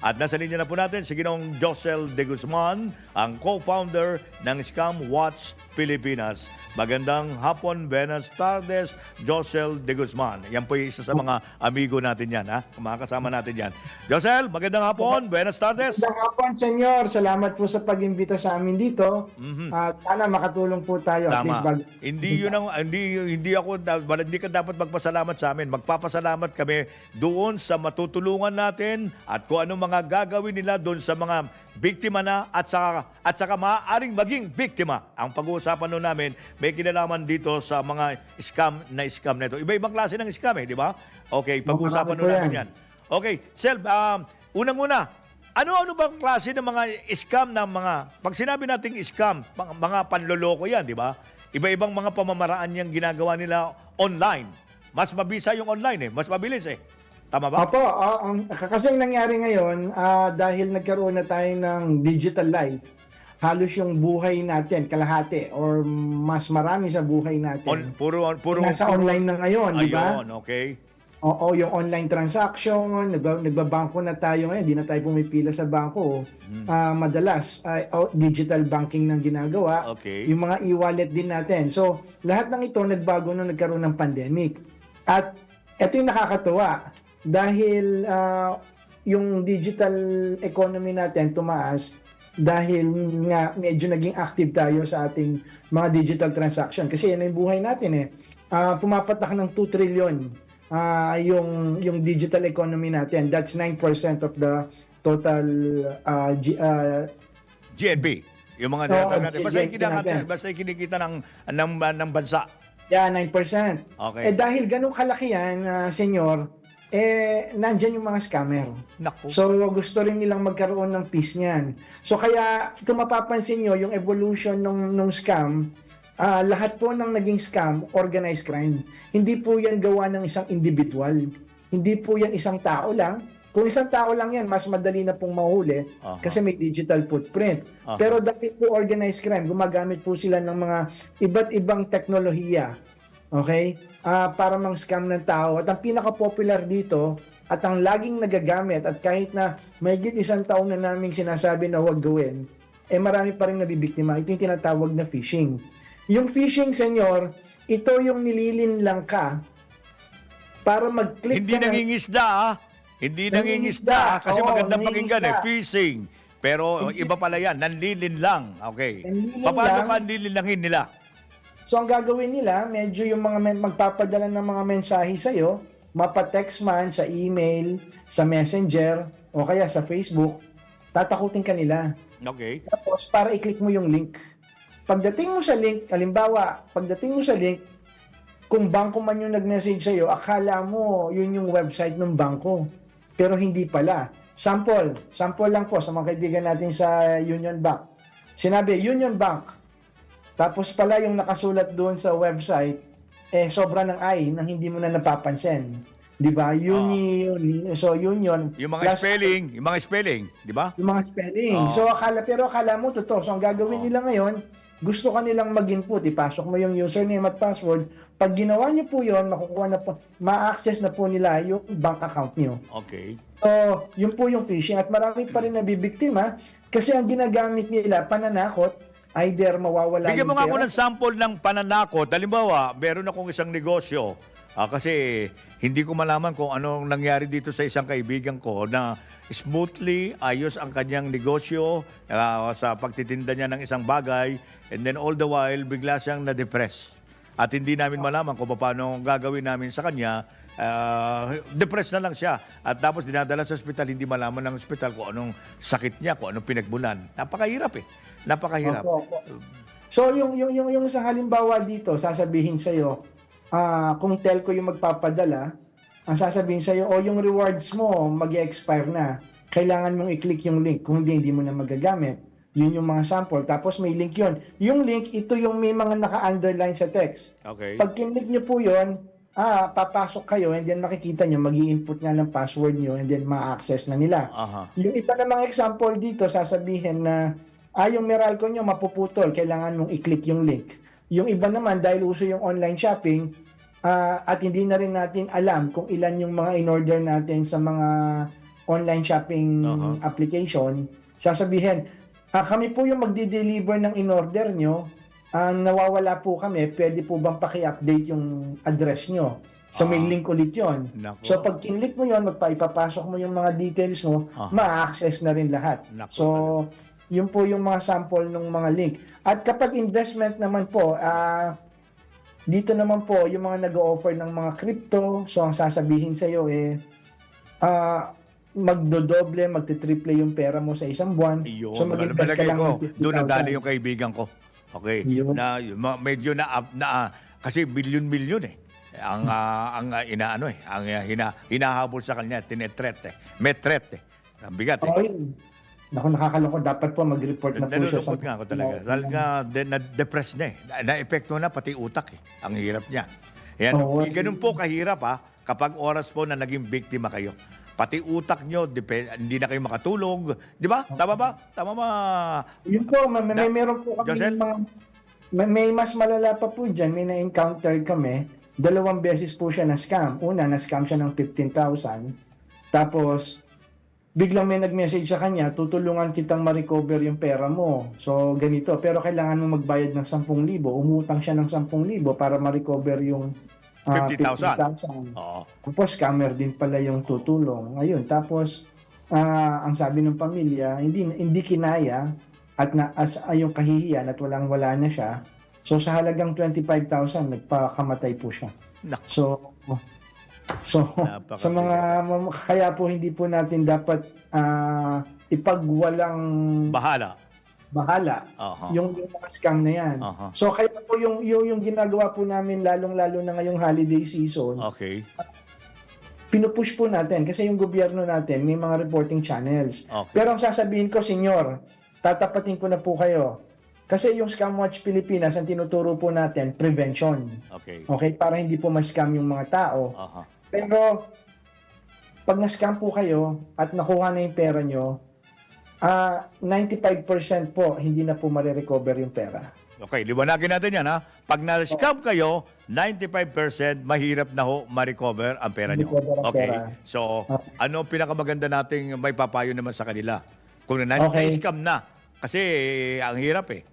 At nasa linya na po natin si Ginong Josel De Guzman, ang co-founder ng Scam Watch Pilipinas. Magandang hapon, buenas tardes, Josel De Guzman. Yan po yung isa sa mga amigo natin yan, ha? Makakasama natin yan. Josel, magandang hapon, buenas tardes. Magandang hapon, Senyor. Salamat po sa pag-imbita sa amin dito. At sana makatulong po tayo. At least. Tama. bag- Hindi yun ang hindi hindi ako hindi ka dapat magpasalamat sa amin. Magpapasalamat kami doon sa matutulungan natin at kung ano mga gagawin nila doon sa mga biktima na at saka at saka maaaring maging biktima. Ang pag-uusapan noon namin may kinalaman dito sa mga scam na scam nito. Iba-ibang klase ng scam eh, di ba? Okay, pag-uusapan po namin yan. Okay, Sel, um, unang-una, ano-ano bang klase ng mga scam ng mga, pag sinabi nating scam, mga, mga panloloko yan, di ba? Iba-ibang mga pamamaraan yung ginagawa nila online. Mas mabisa yung online eh, mas mabilis eh. Tama ba? Opo, ah, ang, kasi ang nangyari ngayon, ah, dahil nagkaroon na tayo ng digital life, halos yung buhay natin, kalahati, or mas marami sa buhay natin, On, puro, puro, nasa puro- online na ngayon, di ba? Ayun, okay. Oo, yung online transaction, nagba, nagbabangko na tayo ngayon, di na tayo pumipila sa bangko. Hmm. Ah, madalas, oh, digital banking nang ginagawa. Okay. Yung mga e-wallet din natin. So, lahat ng ito nagbago nung nagkaroon ng pandemic. At ito yung nakakatuwa. Dahil ah, yung digital economy natin tumaas dahil nga medyo naging active tayo sa ating mga digital transaction. Kasi yan yung buhay natin eh. Ah, pumapatak ng 2 trillion ah, yung, yung digital economy natin. That's 9% of the total ah, G- ah, GNP. Yung mga Oo, tinatawag natin. Basta kinikita, natin. basta kinikita ng, ng, ng bansa. Yeah, 9%. Okay. Eh dahil ganun kalaki yan, ah, senyor, eh nandyan yung mga scammer. Naku. So gusto rin nilang magkaroon ng peace niyan. So kaya kung mapapansin nyo, yung evolution ng nung scam, ah, lahat po ng naging scam, organized crime. Hindi po yan gawa ng isang individual. Hindi po yan isang tao lang. Kung isang tao lang yan, mas madali na pong mahuli Aha. kasi may digital footprint. Aha. Pero dahil po organized crime, gumagamit po sila ng mga iba't ibang teknolohiya. Okay? Ah, para mang scam ng tao. At ang pinaka-popular dito, at ang laging nagagamit, at kahit na may isang taon na naming sinasabi na huwag gawin, eh marami pa rin nabibiktima. Ito yung tinatawag na phishing. Yung phishing, senyor, ito yung nililin lang ka para mag-click Hindi ka ng- nangingisda ah. Hindi nangingisda ah, kasi Oo, magandang pakinggan eh. Fishing. Pero iba pala yan. Nanlilin lang. Okay. Nanlilin Paano lang. ka nililangin nila? So ang gagawin nila, medyo yung mga men- magpapadala ng mga mensahe sa iyo, mapa-text man sa email, sa Messenger o kaya sa Facebook, tatakutin ka nila. Okay. Tapos para i-click mo yung link. Pagdating mo sa link, halimbawa, pagdating mo sa link, kung bangko man yung nag-message sa iyo, akala mo yun yung website ng bangko. Pero hindi pala. Sample, sample lang po sa mga kaibigan natin sa Union Bank. Sinabi, Union Bank. Tapos pala yung nakasulat doon sa website, eh sobra ng I nang hindi mo na napapansin. 'Di ba? Union, so union. Yung mga plus- spelling, yung mga spelling, di ba? yung mga spelling. Oo. So akala pero akala mo totoo. So ang gagawin Oo. nila ngayon, gusto ka nilang mag-input, ipasok mo yung username at password. Pag ginawa niyo po 'yon, makukuha na po, ma-access na po nila yung bank account niyo. Okay. So, yun po yung phishing at marami pa rin nabibiktima kasi ang ginagamit nila pananakot, either mawawala Bigyan mo nga ako ng sample ng pananakot. Halimbawa, meron akong isang negosyo. Ah, kasi hindi ko malaman kung anong nangyari dito sa isang kaibigan ko na smoothly ayos ang kanyang negosyo ah, sa pagtitinda niya ng isang bagay and then all the while bigla siyang na-depress. At hindi namin malaman kung paano gagawin namin sa kanya. Ah, depressed na lang siya. At tapos dinadala sa ospital, hindi malaman ng ospital kung anong sakit niya, kung anong pinagbulan. Napakahirap eh. Napakahirap. So yung yung yung yung sa halimbawa dito, sasabihin sa iyo, ah kung telco yung magpapadala, ang sasabihin sa iyo, o yung rewards mo mag-expire na. Kailangan mong i-click yung link. Kung hindi, hindi mo na magagamit. Yun yung mga sample. Tapos may link yun. Yung link, ito yung may mga naka-underline sa text. Okay. Pag kinlik nyo po yun, ah, papasok kayo and then makikita nyo, mag input nga ng password nyo and then ma-access na nila. Aha. Yung iba namang example dito, sasabihin na, ah, yung Meralco nyo mapuputol, kailangan mong i-click yung link. Yung iba naman, dahil uso yung online shopping, ah, at hindi na rin natin alam kung ilan yung mga in-order natin sa mga online shopping Uh-huh. application, sasabihin, ah, kami po yung magdi-deliver ng in-order nyo, ah, nawawala po kami, pwede po bang paki-update yung address nyo? So may Ah. link ulit yon. Nako. So pag kinlik mo yon, magpaipapasok mo yung mga details mo, Aha. ma-access na rin lahat. Nako So yun po yung mga sample ng mga link. At kapag investment naman po, ah dito naman po yung mga nag-offer ng mga crypto, so ang sasabihin sa iyo eh ah magdodoble, magtitriple yung pera mo sa isang buwan. Iyon, so mag-invest ka lang ko, ng 50,000. doon nadali yung kaibigan ko. Okay, Yun. na medyo na, up- na ah, kasi bilyon-bilyon eh. Ang ah, ang ah, inaano eh, ang ah, hina, hinahabol sa kanya, tinetret eh. May threat eh. Ang bigat eh. Oh, yun. Naku, nakakalungkot. Dapat po mag-report na po siya. Nalulungkot nga ako talaga. Dahil nga, de, na-depress na eh. Na- Na-epekto na pati utak eh. Ang hirap niya. Yan, Oo. eh, ganun po kahirap ha, kapag oras po na naging biktima kayo. Pati utak nyo, depe- hindi na kayo makatulog. Di ba? Tama ba? Tama ba? Yun po, may, may, meron po kami Josel? mga... May, may mas malala pa po dyan. May na-encounter kami. Dalawang beses po siya na-scam. Una, na-scam siya ng 15,000. Tapos, biglang may nag-message sa kanya, tutulungan kitang ma-recover yung pera mo. So, ganito. Pero kailangan mo magbayad ng 10,000. Umutang siya ng 10,000 para ma-recover yung ah, 50,000. 50,000. Oo. Tapos scammer din pala yung tutulong. Ayun, tapos ah, ang sabi ng pamilya, hindi hindi kinaya at na as ah, yung kahihiyan at walang wala na siya. So sa halagang 25,000 nagpakamatay po siya. Nak- So so sa mga kaya po hindi po natin dapat ah, ipagwalang Bahala. Bahala Aha. yung, yung mga scam na yan. Aha. So kaya po yung, yung yung ginagawa po namin lalong-lalo na ngayong holiday season, Okay. pinupush po natin kasi yung gobyerno natin may mga reporting channels. Okay. Pero ang sasabihin ko, senyor, tatapatin ko na po kayo. Kasi yung Scam Watch Pilipinas, ang tinuturo po natin, prevention. Okay. Okay? Para hindi po ma-scam yung mga tao. Aha. Pero, pag na-scam po kayo at nakuha na yung pera nyo, ah 95% po hindi na po marirecover yung pera. Okay, liwanagin natin yan ha. Pag na-scam kayo, 95% mahirap na ho ma-recover ang pera nyo. Ang Okay, pera. so ano pinakamaganda nating may papayo naman sa kanila? Kung na Okay. na. Kasi eh, ang hirap eh.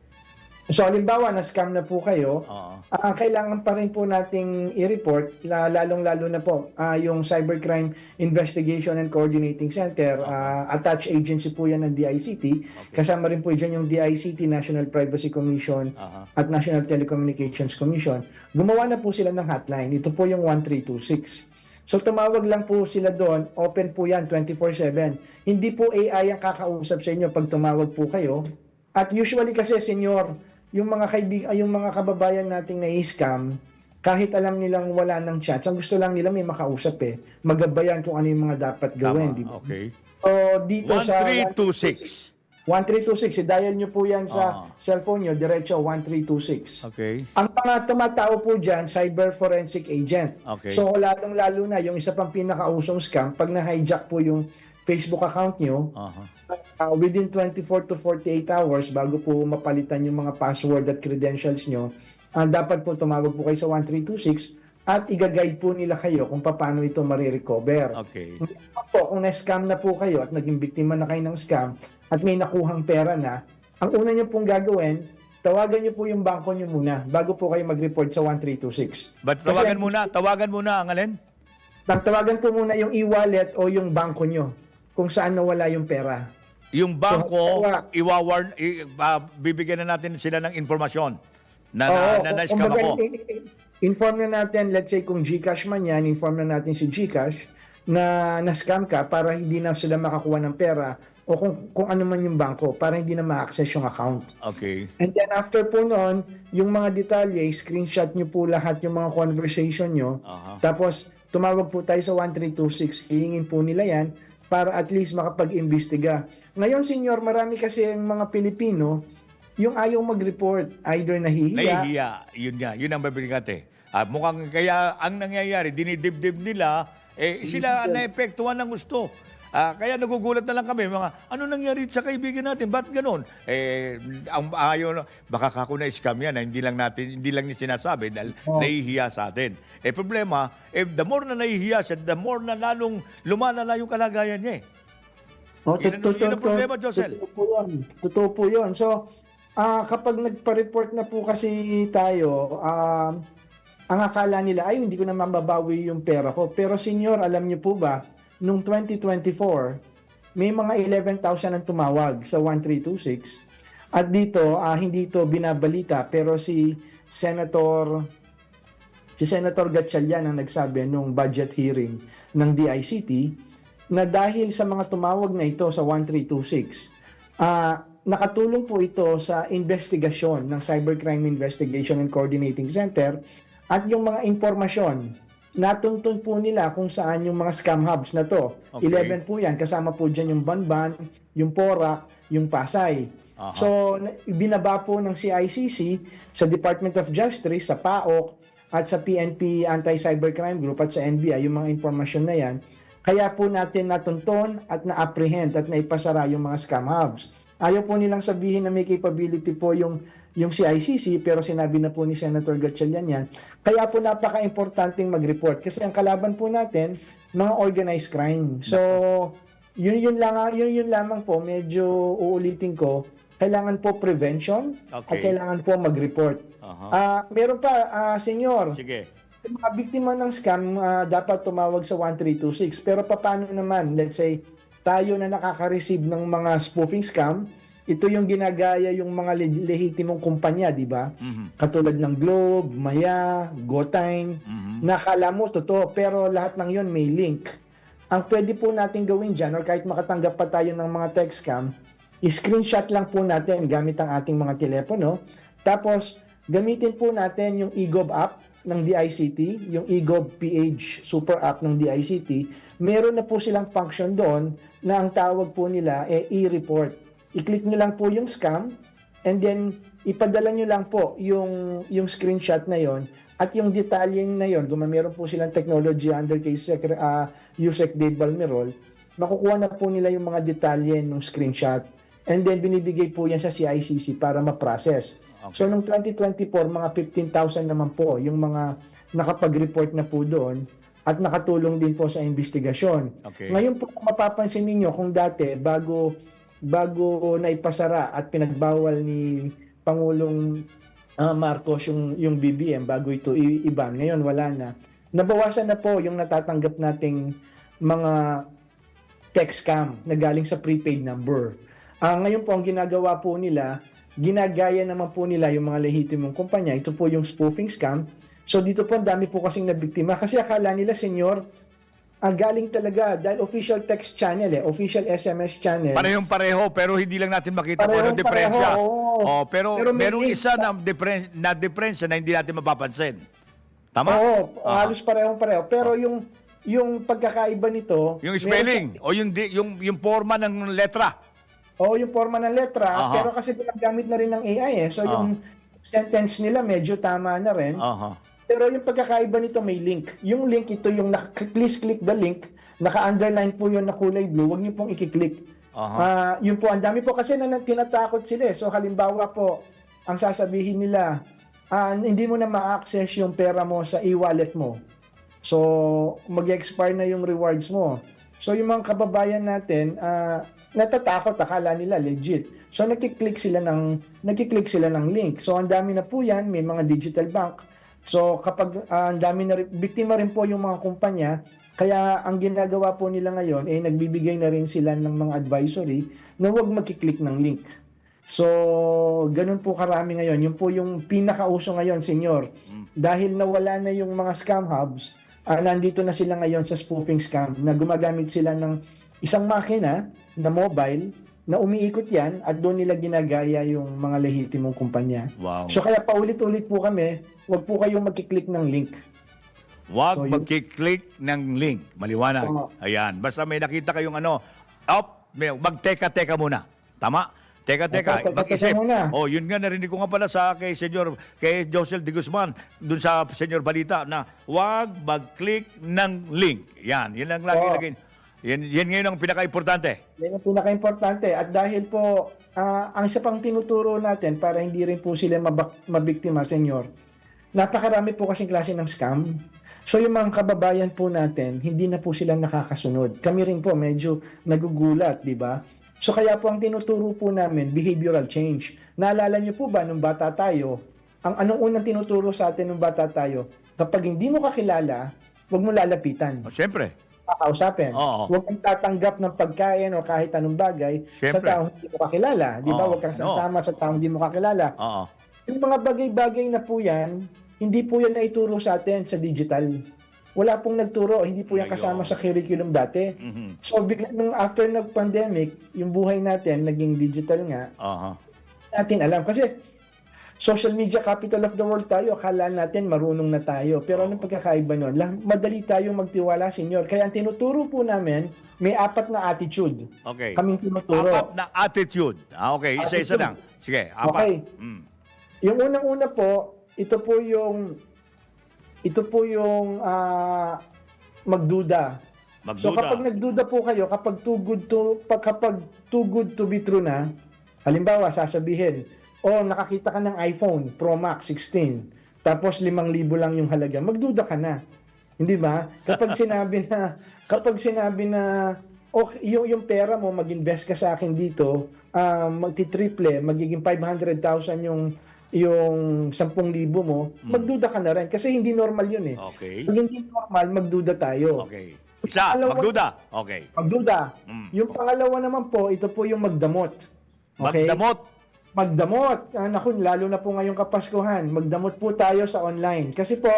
So, halimbawa, na-scam na po kayo, Oo. Ah, kailangan pa rin po nating i-report la- lalong-lalo na po ah, yung Cybercrime Investigation and Coordinating Center ah, attached agency po yan ng DICT kasama rin po dyan yung DICT National Privacy Commission Aha. at National Telecommunications Commission gumawa na po sila ng hotline ito po yung 1326 So tumawag lang po sila doon, open po yan 24/7. Hindi po AI ang kakausap sa inyo pag tumawag po kayo. At usually kasi senior, yung mga kaibig ay yung mga kababayan nating na-scam, kahit alam nilang wala ng chance, ang gusto lang nila may makausap eh. Magabayan kung ano yung mga dapat gawin, Tama. di ba? Okay. So dito sa 1326. 1326, dial nyo po yan sa Ah. cellphone nyo, diretso 1326. Okay. Ang mga tumatao po dyan, cyber forensic agent. Okay. So lalong-lalo na, yung isa pang pinakausong scam, pag na-hijack po yung Facebook account nyo, Aha. Uh, within 24 to 48 hours, bago po mapalitan yung mga password at credentials nyo, uh, dapat po tumawag po kayo sa 1326 at i-guide po nila kayo kung paano ito marirecover. Okay. Po, kung na-scam na po kayo at naging biktima na kayo ng scam at may nakuhang pera na, ang una nyo pong gagawin, tawagan nyo po yung bangko nyo muna bago po kayo mag-report sa 1326. But Kasi tawagan ang- muna, tawagan muna ang alin? Tawagan po muna yung e-wallet o yung bangko nyo kung saan nawala yung pera. Yung bangko, halimbawa- iwawarn, i, ah, bibigyan na natin sila ng informasyon na, na, na, na, kumbaga, ako. inform na natin, let's say kung Gcash man yan, inform na natin si Gcash na na-scam ka para hindi na sila makakuha ng pera o kung, kung ano man yung bangko para hindi na ma-access yung account. Okay. And then after po noon, yung mga detalye, screenshot nyo po lahat yung mga conversation nyo. Aha. Tapos tumawag po tayo sa 1326, hihingin po nila yan para at least makapag-imbestiga. Ngayon, senyor, marami kasi ang mga Pilipino yung ayaw mag-report, either nahihiya, Nahihiya. Yun nga. Yun ang mabigat eh. At mukhang kaya ang nangyayari, dinidibdib nila, eh, sila naepektuhan ng gusto. Ah, kaya nagugulat na lang kami, mga ano nangyari sa kaibigan natin? Ba't ganun? Eh, ang ayaw, baka kako na scam yan, na hindi lang natin, hindi lang niya sinasabi dahil Oh. nahihiya sa atin. Eh, problema, eh, the more na nahihiya siya, the more na lalong lumalala yung kalagayan niya eh. Oh, Yun yun ang problema, Josel. Totoo po yun. Totoo po yun. So, ah, kapag nagpa-report na po kasi tayo, ah, ang akala nila, ay, hindi ko na mababawi yung pera ko. Pero senyor, alam niyo po ba, nung 2024, may mga 11,000 ang tumawag sa 1326. At dito, ah, hindi ito binabalita, pero si Senator si Senator Gatchalian ang nagsabi nung budget hearing ng DICT na dahil sa mga tumawag na ito sa 1326, ah nakatulong po ito sa investigasyon ng Cybercrime Investigation and Coordinating Center at yung mga impormasyon natuntun po nila kung saan yung mga scam hubs na to. Okay. 11 po yan. Kasama po dyan yung Banban, yung Porac, yung Pasay. Aha. So, na- binaba po ng CICC sa Department of Justice, sa PAOK, at sa PNP Anti-Cybercrime Group at sa NBI, yung mga impormasyon na yan. Kaya po natin natunton at na-apprehend at naipasara yung mga scam hubs. Ayaw po nilang sabihin na may capability po yung yung CICC pero sinabi na po ni Senator Gatchalian yan. Kaya po napaka-importanting mag-report kasi ang kalaban po natin mga organized crime. So yun yun lang yun yun lamang po medyo uulitin ko kailangan po prevention at Okay. kailangan po mag-report. Aha. Ah, meron pa ah, senyor, Sige. yung mga biktima ng scam ah, dapat tumawag sa 1326. Pero paano naman, let's say, tayo na nakaka-receive ng mga spoofing scam, ito yung ginagaya yung mga le- lehitimong kumpanya, di ba? Mhm. Katulad ng Globe, Maya, GoTime, Mhm. nakala mo totoo, pero lahat ng yon may link. Ang pwede po natin gawin dyan, or kahit makatanggap pa tayo ng mga text scam, screenshot lang po natin gamit ang ating mga telepono. Tapos, gamitin po natin yung eGov app ng DICT, yung eGov PH super app ng DICT. Meron na po silang function doon na ang tawag po nila eh e-report. I-click nyo lang po yung scam and then ipadala nyo lang po yung yung screenshot na yon at yung detalyeng na yon, kung meron po silang technology under kay Secre, uh, Yusek Dave Balmerol, makukuha na po nila yung mga detalye ng screenshot. And then binibigay po yan sa CICC para ma-process. Okay. So nung 2024, mga 15,000 naman po yung mga nakapag-report na po doon at nakatulong din po sa investigasyon. Okay. Ngayon po mapapansin ninyo kung dati bago bago na ipasara at pinagbawal ni Pangulong ah, Marcos yung yung BBM bago ito iban. Ngayon wala na. Nabawasan na po yung natatanggap nating mga text scam na galing sa prepaid number. Ah, ngayon po ang ginagawa po nila, ginagaya naman po nila yung mga lehitimong kumpanya. Ito po yung spoofing scam. So dito po ang dami po kasing nabiktima kasi akala nila senyor ang galing talaga dahil official text channel eh, official SMS channel. Parehong pareho pero hindi lang natin makita kung anong diferensya. pareho. Oh, pero, Pero merong isa na diferensya na diferensya na hindi natin mapapansin. Tama? Oo, Aha. halos parehong pareho. Pero yung yung pagkakaiba nito, Yung spelling o yung yung yung forma ng letra. Oo, yung forma ng letra, Aha. pero kasi ginagamit na rin ng AI eh. So yung sentence nila medyo tama na rin. Aha. Pero yung pagkakaiba nito may link. Yung link ito yung naka- please click the link, naka-underline po yun na kulay blue, huwag niyo pong i-click. Aha. Ah, yun po, ang dami po kasi na na- tinatakot sila eh. So halimbawa po, ang sasabihin nila, ah, hindi mo na ma-access yung pera mo sa e-wallet mo. So, mag-expire na yung rewards mo. So, yung mga kababayan natin, ah, natatakot, akala nila legit. So, nakiklik sila ng nakiklik sila ng link. So, ang dami na po yan, may mga digital bank. So, kapag ah, ang dami na rin, biktima rin po yung mga kumpanya, kaya ang ginagawa po nila ngayon, eh, nagbibigay na rin sila ng mga advisory na huwag magkiklik ng link. So, ganun po karami ngayon. Yun po yung pinakauso ngayon, senyor. Dahil nawala na yung mga scam hubs, ah, nandito na sila ngayon sa spoofing scam na gumagamit sila ng isang makina na mobile na umiikot yan at doon nila ginagaya yung mga lehitimong kumpanya. Wow. So kaya paulit-ulit po kami, wag po kayong magkiklik ng link. Huwag So, yun- magkiklik ng link. Maliwanag. Oo. Ayan. Basta may nakita kayong ano, up, may, magteka-teka muna. Tama? Teka-teka. Teka-teka Mag-isip. muna. Oh, yun nga narinig ko nga pala sa kay Senyor, kay Josel de Guzman, dun sa Senyor Balita, na huwag mag-click ng link. Yan. Yan lang lagi Oo. lagi. Yan, yan ngayon ang pinaka-importante. Yan ang pinaka-importante. At dahil po, ah, ang isa pang tinuturo natin para hindi rin po sila mabak- mabiktima, senyor, napakarami po kasing klase ng scam. So yung mga kababayan po natin, hindi na po sila nakakasunod. Kami rin po medyo nagugulat, di ba? So kaya po ang tinuturo po namin, behavioral change. Naalala niyo po ba nung bata tayo, ang anong unang tinuturo sa atin nung bata tayo, kapag hindi mo kakilala, huwag mo lalapitan, Oh, Siyempre. Kakausapin. Oo. Huwag kang tatanggap ng pagkain o kahit anong bagay sa Siyempre. taong hindi mo kakilala. Di ba? Oo. Huwag kang sasama sa taong hindi mo kakilala. Oo. Yung mga bagay-bagay na po yan, hindi po yan naituro sa atin sa digital. Wala pong nagturo, hindi po yan Ayun. kasama sa curriculum dati. Mhm. So, bigla nung after ng pandemic, yung buhay natin naging digital nga, Aha. natin alam. Kasi, social media capital of the world tayo, akala natin marunong na tayo. Pero anong pagkakaiba nun? Madali tayong magtiwala, senyor. Kaya ang tinuturo po namin, may apat na attitude. Okay. Kaming tinuturo. Apat na attitude. Ah, okay, isa-isa lang. Sige, apat. Okay. Mm. Yung unang-una po, ito po yung ito po yung ah, magduda. Magduda. So kapag nagduda po kayo, kapag too good to pag, kapag too good to be true na, halimbawa sasabihin, "Oh, nakakita ka ng iPhone Pro Max 16." Tapos 5,000 lang yung halaga. Magduda ka na. Hindi ba? Kapag sinabi na kapag sinabi na okay, yung yung pera mo mag-invest ka sa akin dito, ah, magti-triple, magiging 500,000 yung yung 10,000 mo, magduda ka na rin kasi hindi normal yun eh. Okay. Pag hindi normal, magduda tayo. Okay. Isa, Alawa- magduda. Okay. Magduda. Mm. Yung pangalawa naman po, ito po yung magdamot. Okay? Magdamot. Magdamot. Ah, naku, lalo na po ngayong Kapaskuhan. Magdamot po tayo sa online. Kasi po,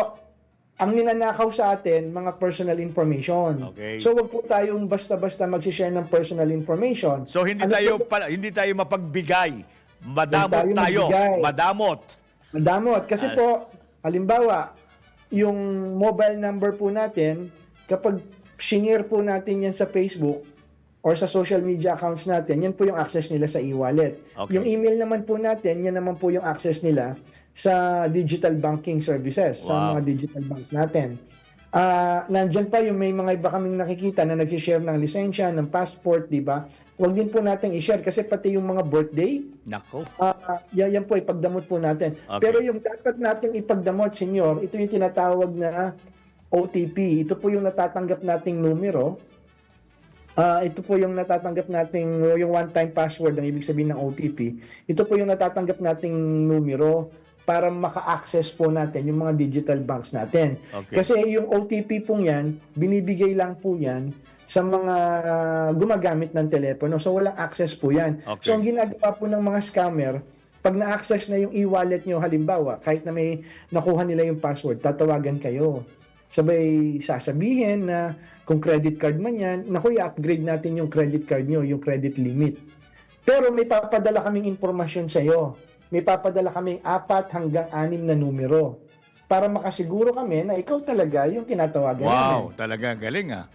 ang ninanakaw sa atin, mga personal information. Okay. So, wag po tayong basta-basta mag-share ng personal information. So hindi Ano tayo po- pala, hindi tayo mapagbigay. Madamot tayo tayo. magbigay. Madamot. Madamot. Kasi Ah. po, halimbawa, yung mobile number po natin, kapag shinare po natin yan sa Facebook or sa social media accounts natin, yan po yung access nila sa e-wallet. Okay. Yung email naman po natin, yan naman po yung access nila sa digital banking services, sa Wow. mga digital banks natin. Ah, nandyan pa yung may mga iba kaming nakikita na nag-share ng lisensya, ng passport, di ba? Huwag din po natin i-share kasi pati yung mga birthday, Nako. Ah, yan, yan po, ipagdamot po natin. Okay. Pero yung dapat natin ipagdamot, senyor, ito yung tinatawag na OTP. Ito po yung natatanggap nating numero. Ah, ito po yung natatanggap nating yung one-time password ang ibig sabihin ng OTP. Ito po yung natatanggap nating numero para maka-access po natin yung mga digital banks natin. Okay. Kasi yung OTP pong yan, binibigay lang po yan sa mga gumagamit ng telepono. So walang access po yan. Okay. So ang ginagawa po ng mga scammer, pag na-access na yung e-wallet nyo, halimbawa, kahit na may nakuha nila yung password, tatawagan kayo. Sabay sasabihin na kung credit card man yan, naku, i-upgrade natin yung credit card nyo, yung credit limit. Pero may papadala kaming impormasyon sa iyo. May papadala kaming apat hanggang anim na numero para makasiguro kami na ikaw talaga yung tinatawagan Wow, namin. talaga galing ah.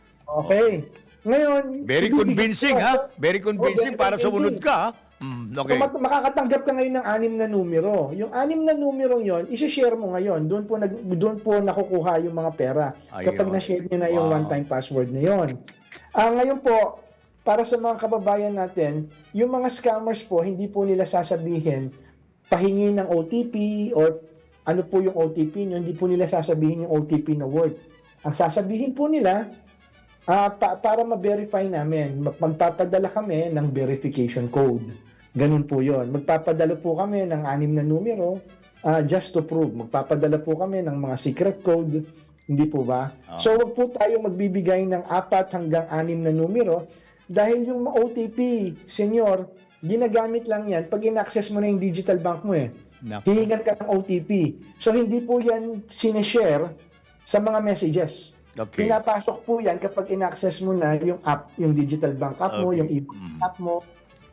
Okay. Ngayon, Very convincing ha. Very convincing Oh, very para sumunod convincing. ka. ha? Mm, okay. Mat- makakatanggap ka ngayon ng anim na numero. Yung anim na numero yon, i-share mo ngayon. Doon po nag doon po nakukuha yung mga pera kapag Ayun. na-share niyo na yung Wow. one-time password na yon. Ah, ngayon po, para sa mga kababayan natin, yung mga scammers po, hindi po nila sasabihin pahingi ng OTP or ano po yung OTP nyo, hindi po nila sasabihin yung OTP na word. Ang sasabihin po nila, ah, pa- para ma-verify namin, mag- magpapadala kami ng verification code. Ganun po yon. Magpapadala po kami ng anim na numero ah, just to prove. Magpapadala po kami ng mga secret code. Hindi po ba? Ah. So, wag po tayo magbibigay ng apat hanggang anim na numero dahil yung OTP, senyor, ginagamit lang yan pag in-access mo na yung digital bank mo eh. Nako. Hihingan ka ng OTP. So, hindi po yan sineshare sa mga messages. Okay. Pinapasok po yan kapag in-access mo na yung app, yung digital bank app mo, Okay. yung e app mo,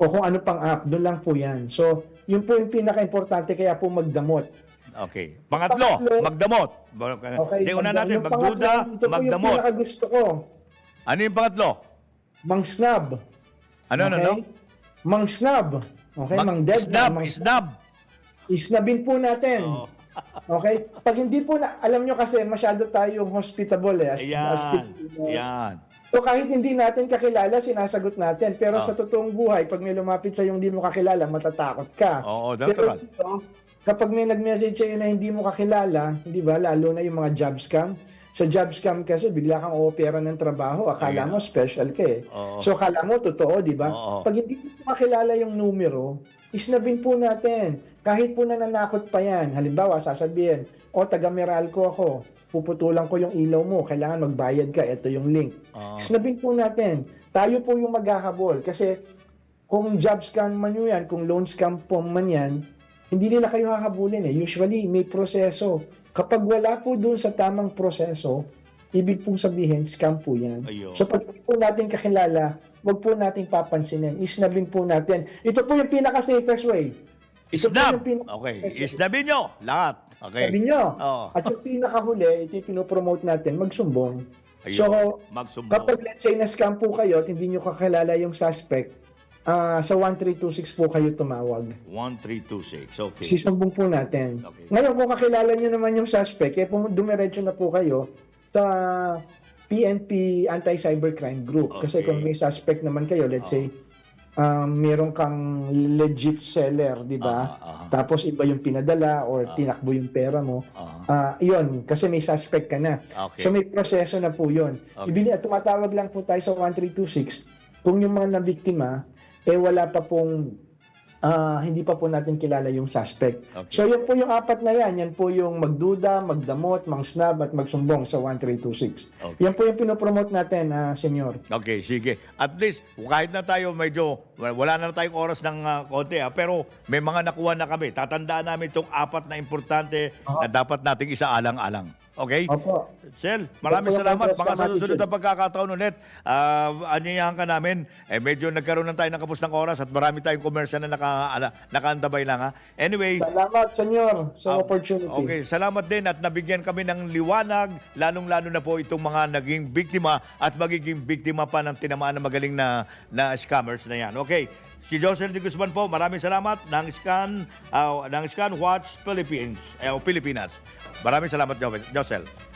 o kung ano pang app, doon lang po yan. So, yun po yung pinaka-importante kaya po magdamot. Okay. Pangatlo, Pangatlo. magdamot. Okay, Hindi, una natin, yung magduda, pangatlo, Ito po yung magdamot. pinaka-gusto ko. Ano yung pangatlo? Mang snub. Ano, ano, okay? ano? Mang snub. Okay, mang, dead. Snap, mang- snap. Isnabin po natin. Oo. Okay? Pag hindi po na, alam nyo kasi masyado tayong hospitable eh. as- Ayan. as Filipinos. Ayan. So kahit hindi natin kakilala, sinasagot natin. Pero Ah. sa totoong buhay, pag may lumapit sa yung hindi mo kakilala, matatakot ka. Oo, Pero natural. dito, kapag may nag-message sa'yo na hindi mo kakilala, di ba, lalo na yung mga job scam, sa job scam kasi bigla kang opera ng trabaho, akala mo special ka eh. Oo. So akala mo totoo, di ba? Pag hindi mo makilala yung numero, isnabin po natin. Kahit po nananakot pa yan. Halimbawa, sasabihin, o taga Meralco ako, puputulan ko yung ilaw mo, kailangan magbayad ka, ito yung link. Oo. Isnabin po natin. Tayo po yung maghahabol kasi kung job scam man yan, kung loan scam po man yan, hindi nila kayo hahabulin eh. Usually, may proseso. Kapag wala po doon sa tamang proseso, ibig pong sabihin, scam po yan. Ayun. So pag po natin kakilala, wag po nating papansinin. Isnabin po natin. Ito po yung pinaka-safest way. Ito po Isnab. yung pinaka- Okay. Isnabin nyo. Lahat. Okay. Sabi nyo. Oo. At yung pinakahuli, ito yung pinopromote natin, magsumbong. Ayun. So, Magsumbong. Kapag let's say na-scam po kayo at hindi nyo kakilala yung suspect, ah, sa 1326 po kayo tumawag. 1326. Okay. Sisumbong po natin. Okay. Ngayon, kung kakilala nyo naman yung suspect, eh, dumiretso na po kayo sa PNP Anti-Cybercrime Group. Kasi Okay. kung may suspect naman kayo, let's say, um, meron kang legit seller, di ba? Ah. Tapos iba yung pinadala or tinakbo yung pera mo. Ah, Ah, yun, kasi may suspect ka na. Okay. So may proseso na po yun. Okay. Ibini, tumatawag lang po tayo sa 1326 kung yung mga nabiktima, eh wala pa pong, ah, hindi pa po natin kilala yung suspect. Okay. So yun po yung apat na yan. Yan po yung magduda, magdamot, mangsnab at magsumbong sa 1326. Okay. Yan po yung pinopromote natin, ah, senyor. Okay, sige. At least, kahit na tayo medyo, wala na tayong oras ng ah, konti, ha, pero may mga nakuha na kami. Tatandaan namin itong apat na importante na dapat nating isaalang-alang. Okay? Opo. Sel, maraming Opo, salamat. Mga sa susunod na pagkakataon ulit, uh, anyayahan ka namin. Eh, medyo nagkaroon na tayo ng kapos ng oras at marami tayong komersya na naka, ala, nakaantabay lang. Ha? Anyway, Salamat, senyor, sa Ah, opportunity. Okay, salamat din at nabigyan kami ng liwanag, lalong-lalo na po itong mga naging biktima at magiging biktima pa ng tinamaan na magaling na, na scammers na yan. Okay, si Josel de Guzman po, maraming salamat ng Scan, ah, ng Scan Watch Philippines, eh, o Pilipinas. Maraming salamat, Jo- Josel.